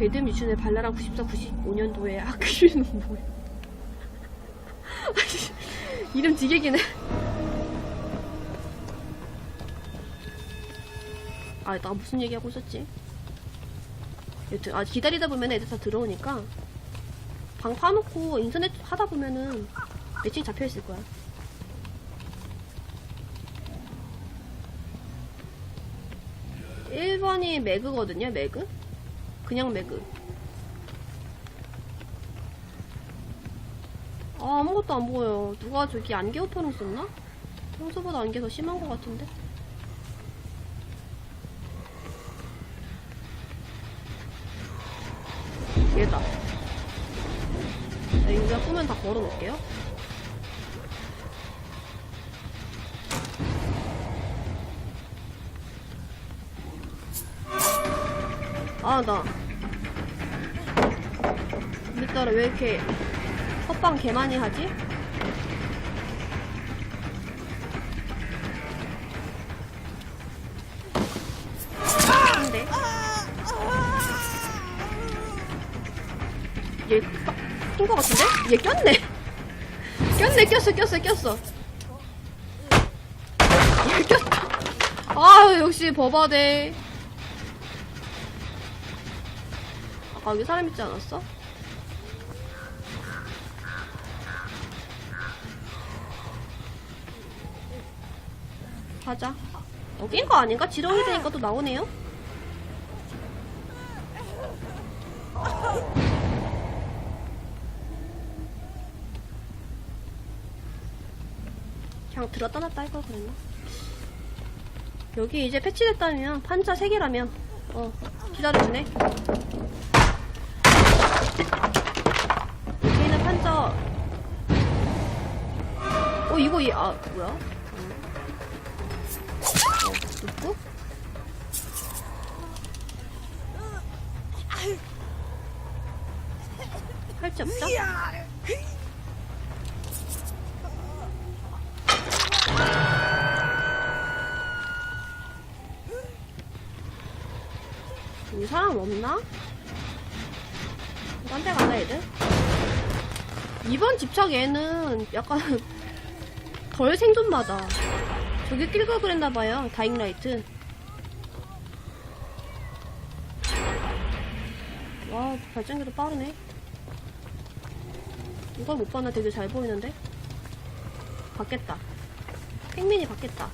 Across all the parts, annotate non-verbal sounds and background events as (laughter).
배드 미준의 발랄한 94, 95년도에 학교는 뭐야? 이름 되게 기네. 아, 나 무슨 얘기하고 있었지? 여튼, 아, 기다리다 보면 애들 다 들어오니까 방 파놓고 인터넷 하다 보면은 매칭 잡혀있을 거야. 일번이 매그거든요, 매그? 그냥 매그. 아, 아무것도 안 보여. 누가 저기 안개 오퍼를 썼나? 평소보다 안개 더 심한 것 같은데? 얘다. 자, 여기가 꾸면 다 걸어 놓을게요. 아, 나. 오늘따라 왜 이렇게 헛방 개 많이 하지? 근데 얘낀거 같은데? 얘 꼈네. 꼈네, 꼈어, 꼈어, 꼈어. 얘 꼈다. 아, 역시 버바대. 아까 여기 사람 있지 않았어? 가자. 여긴 거 아닌가? 지렁이 되니까 또 나오네요? 그냥 들었다 놨다 할 걸 그랬나? 여기 이제 패치됐다면 판자 3개라며 어 기다려주네 여기는 판자 어 이거 얘, 아 뭐야? 어, 누구? 할지 없다? 여기 사람 없나? 딴 데 가나 애들? 이번 집착 얘는 약간 (laughs) 덜 생존마다 저기 낄걸 그랬나봐요 다잉라이트. 와 발전기도 빠르네. 이걸 못 봤나? 되게 잘 보이는데? 받겠다. 팽민이 받겠다.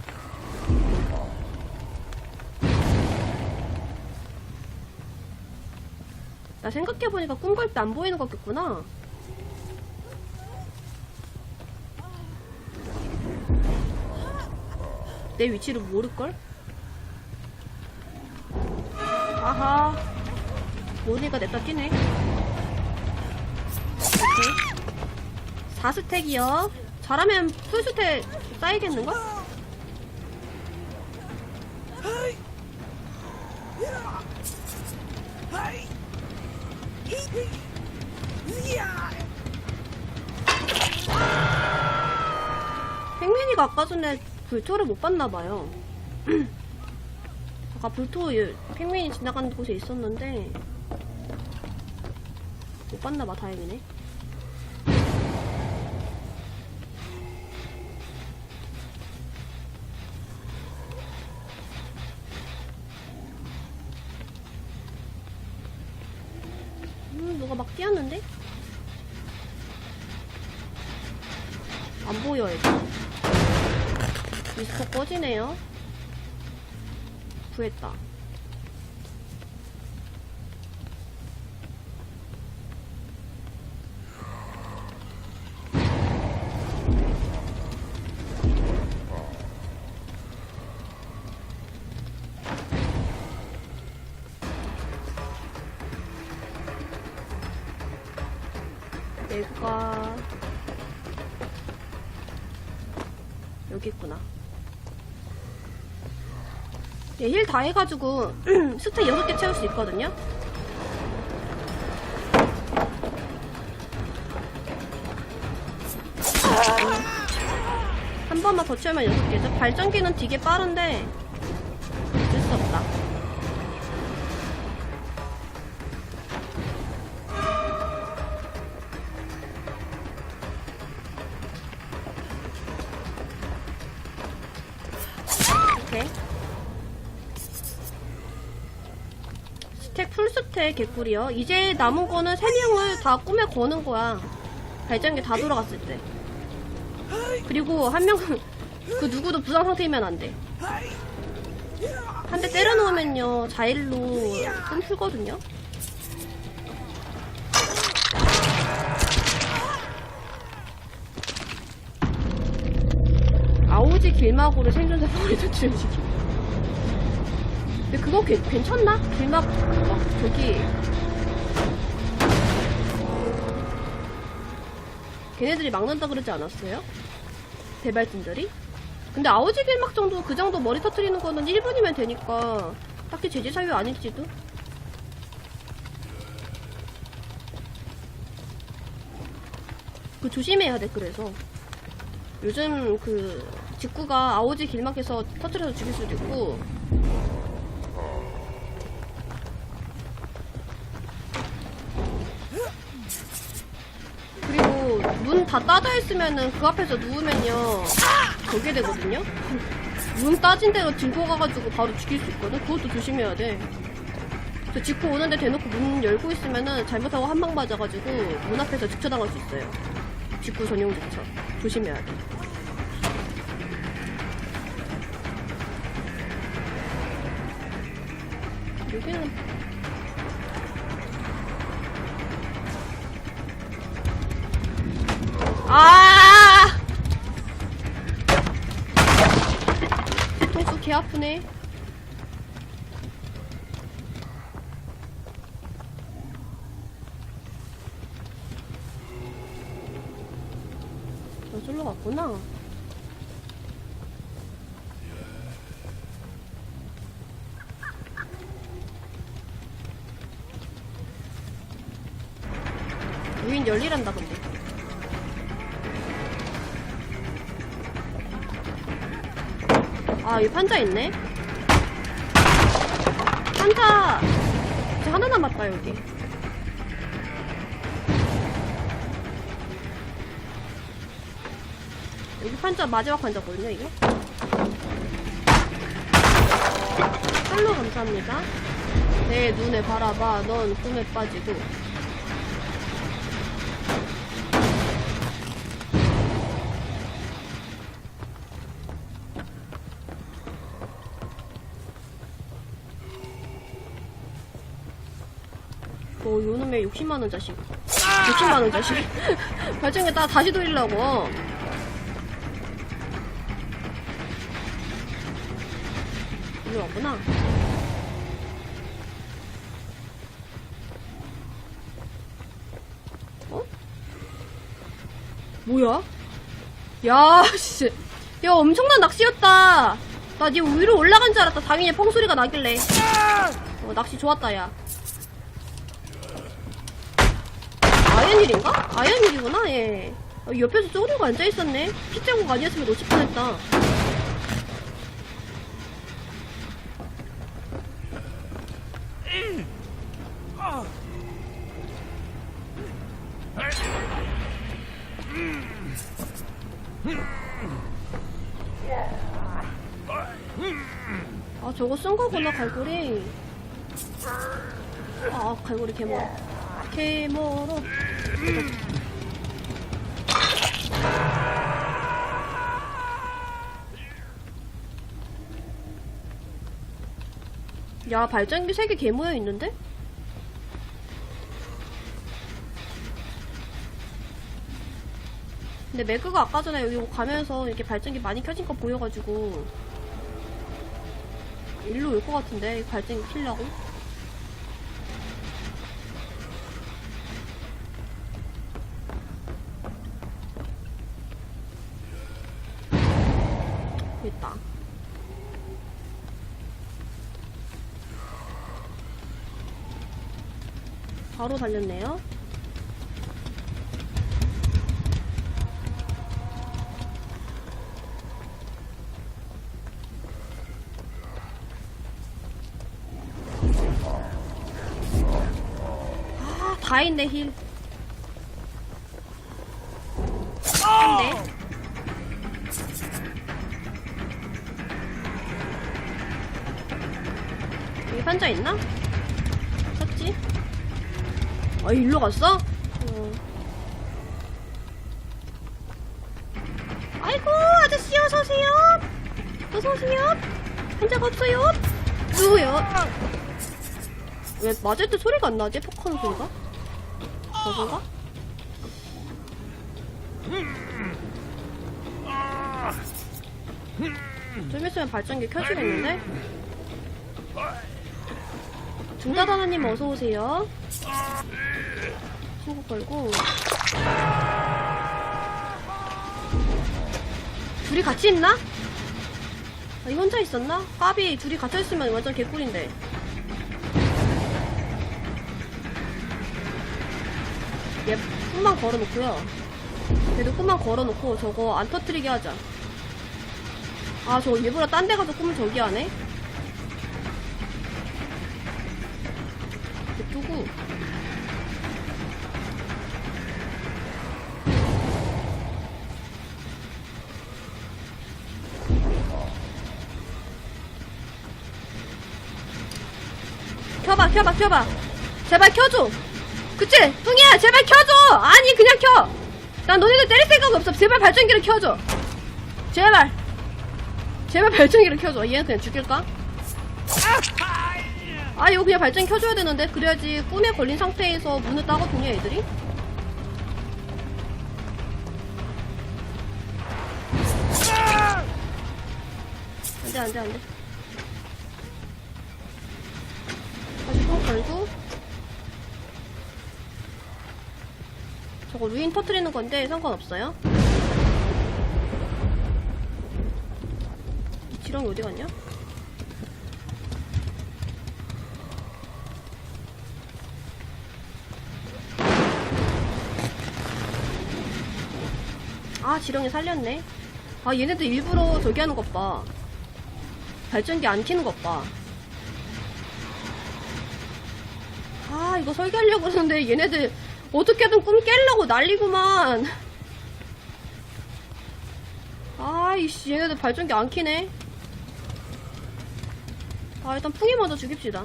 나 생각해보니까 꿈꿀 때안 보이는 거겠구나. 내 위치를 모를걸? 아하. 모니가 냅다 뛰네. 오케이. 4스택이요. 잘하면 풀스택 쌓이겠는걸? 팽민이가 아까 전에 불토를 못 봤나 봐요. (clears throat) 아까 불토 팽민이 지나가는 곳에 있었는데 못 봤나 봐 다행이네. 음, 누가 막 뛰었는데? 안 보여, 애들. 미스터 꺼지네요. 구했다. 예, 힐다 해가지고 (clears throat) 스택 6개 채울 수 있거든요. 한 번만 더 채우면 6개죠. 발전기는 되게 빠른데 풀스택 개꿀이요. 이제 남은 거는 세 명을 다 꿈에 거는 거야. 발전기 다 돌아갔을 때. 그리고 한 명은 (laughs) 그 누구도 부상 상태이면 안 돼. 한 대 때려놓으면요 자일로 꿈 풀거든요. 아오지 길막으로 생존자 (laughs) 탈출시키. 근데 그거 괜, 괜찮나? 길막 막 저기 걔네들이 막는다 그러지 않았어요? 대발진들이? 근데 아오지 길막 정도 그 정도 머리 터트리는 거는 1분이면 되니까 딱히 제재 사유 아닐지도? 그 조심해야 돼 그래서 요즘 그 직구가 아오지 길막에서 터트려서 죽일 수도 있고 그리고 문 다 따져 있으면은 그 앞에서 누우면요. 저게 되거든요. 문 따진 대로 들고 가가지고 바로 죽일 수 있거든? 그것도 조심해야 돼. 저 직구 오는데 대놓고 문 열고 있으면은 잘못하고 한 방 맞아가지고 문 앞에서 직처당할 수 있어요. 직구 전용 직처. 조심해야 돼. 여기는 아! 뒤통수 개 아프네. 저절로 갔구나. 무인 열리란다 근데. 아, 여기 판자 있네? 판자! 이제 하나 남았다, 여기. 여기 판자, 마지막 판자거든요, 이게? 팔로 감사합니다. 내 눈에 바라봐, 넌 꿈에 빠지고. 어, 요놈의 60만원 자식. 60만원 자식. (laughs) 발전기 따 다시 돌리려고. 일로 왔구나. 어? 뭐야? 야, (laughs) 씨. 야, 엄청난 낚시였다. 나니 위로 올라간 줄 알았다. 당연히 펑소리가 나길래. 어, 낚시 좋았다, 야. 아연일인가? 아연일이구나, 얘. 어, 옆에서 쪼그리고 앉아있었네. 핏자국 아니었으면 놓칠 뻔했다. 아, 저거 쓴 거구나, 갈고리. 아, 갈고리 개멀어. 개멀어. 야, 발전기 3개 개 모여 있는데? 근데 매그가 아까 전에 여기 가면서 이렇게 발전기 많이 켜진 거 보여가지고 일로 올 것 같은데, 이 발전기 키려고. 있다. 바로 달렸네요. 아, 다 있네, 힐. 판자 있나? 아, 일로 갔어? 어. 아이고, 아저씨, 어서오세요. 어서오세요. 환자가 없어요. 누구요? 왜 맞을 때 소리가 안 나지? 폭하는 소리가? 저건가? 좀 있으면 발전기 켜지겠는데? 중다다나님 어서 오세요. 친구 걸고. 둘이 같이 있나? 아, 이 혼자 있었나? 까비 둘이 갇혀있으면 완전 개꿀인데. 얘 꿈만 걸어놓고요. 걔도 꿈만 걸어놓고 저거 안 터뜨리게 하자. 아, 저거 일부러 딴 데 가서 꿈을 저기 하네? 누구? 켜봐, 켜봐, 켜봐. 제발 켜줘. 그치? 뚱이야, 제발 켜줘! 아니, 그냥 켜! 난 너네들 때릴 생각 없어. 제발 발전기를 켜줘. 제발. 제발 발전기를 켜줘. 얘는 그냥 죽일까? 아, 이거 그냥 발전기 켜줘야 되는데. 그래야지 꿈에 걸린 상태에서 문을 따거든요, 애들이. 안 돼, 안 돼, 안 돼. 다시 또 걸고. 저거 루인 터트리는 건데 상관없어요. 이 지렁이 어디 갔냐? 아, 지렁이 살렸네. 아, 얘네들 일부러 저기 하는 것 봐. 발전기 안 켜는 것 봐. 아, 이거 설계하려고 그러는데 얘네들 어떻게든 꿈 깨려고 난리구만. 아이씨, 얘네들 발전기 안 켜네. 아, 일단 풍이 먼저 죽입시다.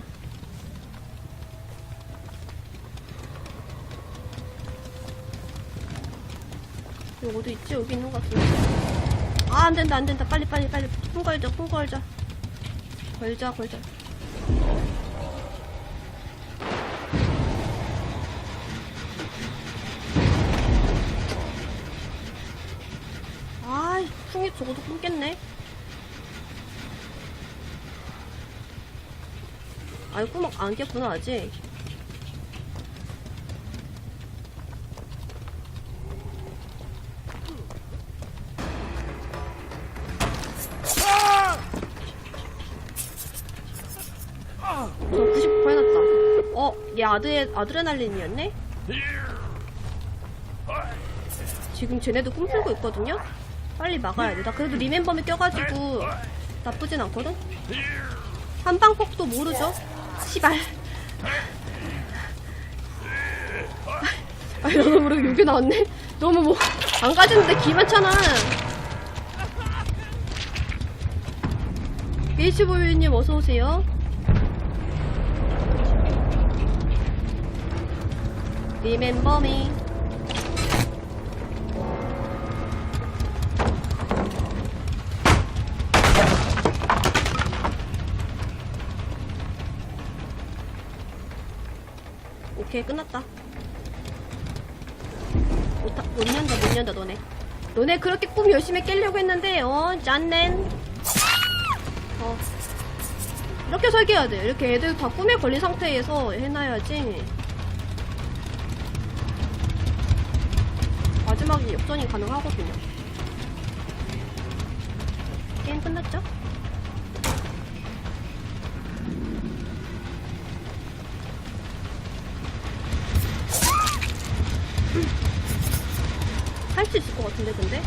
여기 어디 있지? 여기 있는 것 같은데. 아, 안 된다, 안 된다. 빨리, 빨리, 빨리. 풍 걸자, 풍 걸자. 걸자, 걸자. 아이, 풍이 저것도 끊겠네. 아이, 꾸막 안 깼구나, 아직. 아드레, 아드레날린이었네? 지금 쟤네도 꿈틀고 있거든요? 빨리 막아야 돼. 나 그래도 리멤버에 껴가지고 나쁘진 않거든? 한방폭도 모르죠? 시발. 아, 나도 모르게 욕이 나왔네? 너무 뭐, 안 가지는데 기 많잖아. H보유님 어서오세요. Remember me. 오케이 끝났다. 못하, 못 연다 못 연다 너네. 너네 그렇게 꿈 열심히 깨려고 했는데 어 짠넨. 어. 이렇게 설계해야 돼. 이렇게 애들 다 꿈에 걸린 상태에서 해놔야지 역전이 가능하거든요 게임 끝났죠? 할 수 있을 것 같은데 근데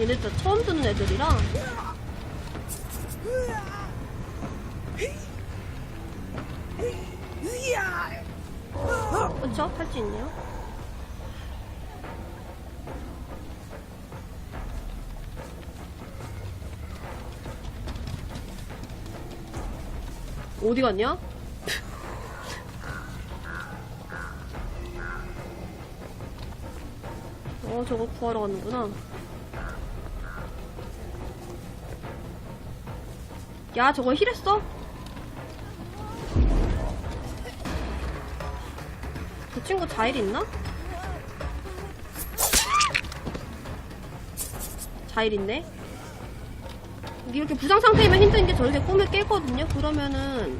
얘네 진짜 처음 듣는 애들이라 그쵸? 할 수 있네요 어디 갔냐? 어, 저거 구하러 갔는구나. 야, 저거 힐했어? 그 친구 자일 있나? 자일 있네? 이렇게 부상 상태이면 힘든 게 저렇게 꿈을 깨거든요. 그러면은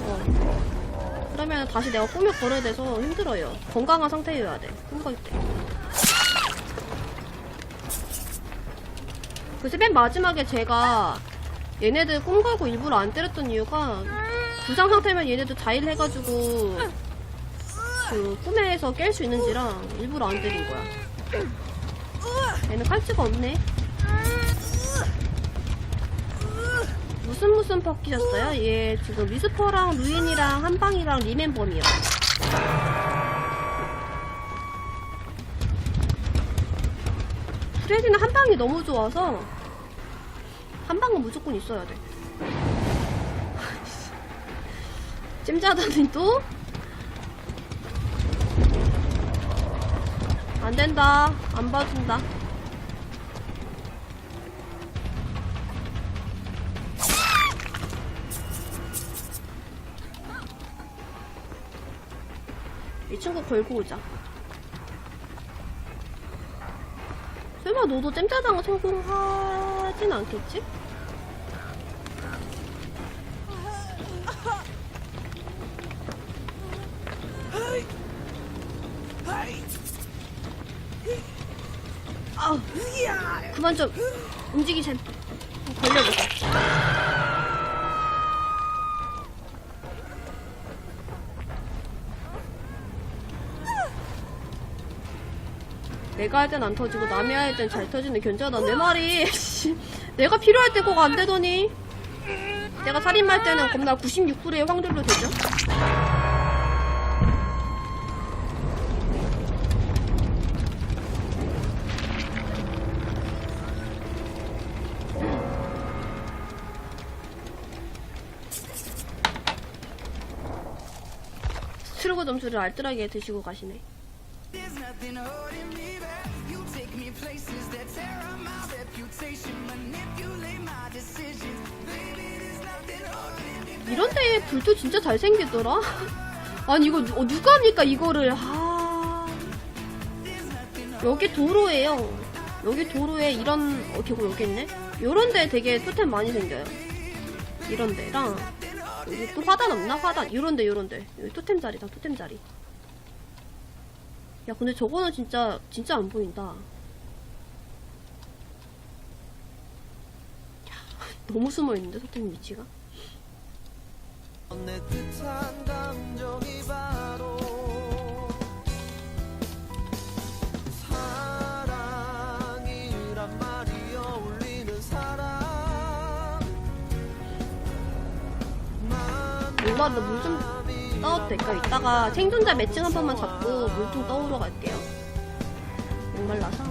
어 그러면 다시 내가 꿈을 걸어야 돼서 힘들어요. 건강한 상태여야 돼. 꿈꿀 때. 그래서 맨 마지막에 제가 얘네들 꿈 걸고 일부러 안 때렸던 이유가 부상 상태면 얘네들 자일 해가지고 그 꿈에서 깰 수 있는지랑 일부러 안 때린 거야. 얘는 칼치가 없네. 무슨 무슨 퍼키셨어요? 얘 지금 미스퍼랑 루인이랑 한방이랑 리멤버미요. 프레디는 한방이 너무 좋아서 한방은 무조건 있어야 돼. (laughs) 찜자다니 또? 안 된다. 안 봐준다. 친구 걸고 오자. 설마 너도 잼짜장 성공하진 않겠지? 아, 그만 좀 움직이셈. 걸려보자. 내가 할 땐 안 터지고 남이 할 땐 잘 터지는 견자다. 내 말이. 씨, 내가 필요할 때 꼭 안 되더니. 내가 살인할 때는 겁나 96%의 확률로 되죠. 트루그 점수를 알뜰하게 드시고 가시네 There's nothing holding me back. You take me places that tear up my reputation, manipulate my decisions. Baby, there's nothing holding me back. 이런 데에 불도 진짜 잘생기더라. 아니 이거 누, 어, 누가 합니까 이거를? 아 여기 도로예요. 여기 도로에 이런 어 개구 여기 있네. 요런 데 되게 토템 많이 생겨요. 이런 데랑 여기 또 화단 없나 화단 이런 데 요런 데 여기 토템 자리다 토템 자리. 야 근데 저거는 진짜 진짜 안 보인다. 야, 너무 숨어 있는데 토템 위치가. 몰라 나물좀 떠도 될까? 이따가 생존자 매칭 한 번만 잡고 물좀 떠오러 갈게요. 목말라서.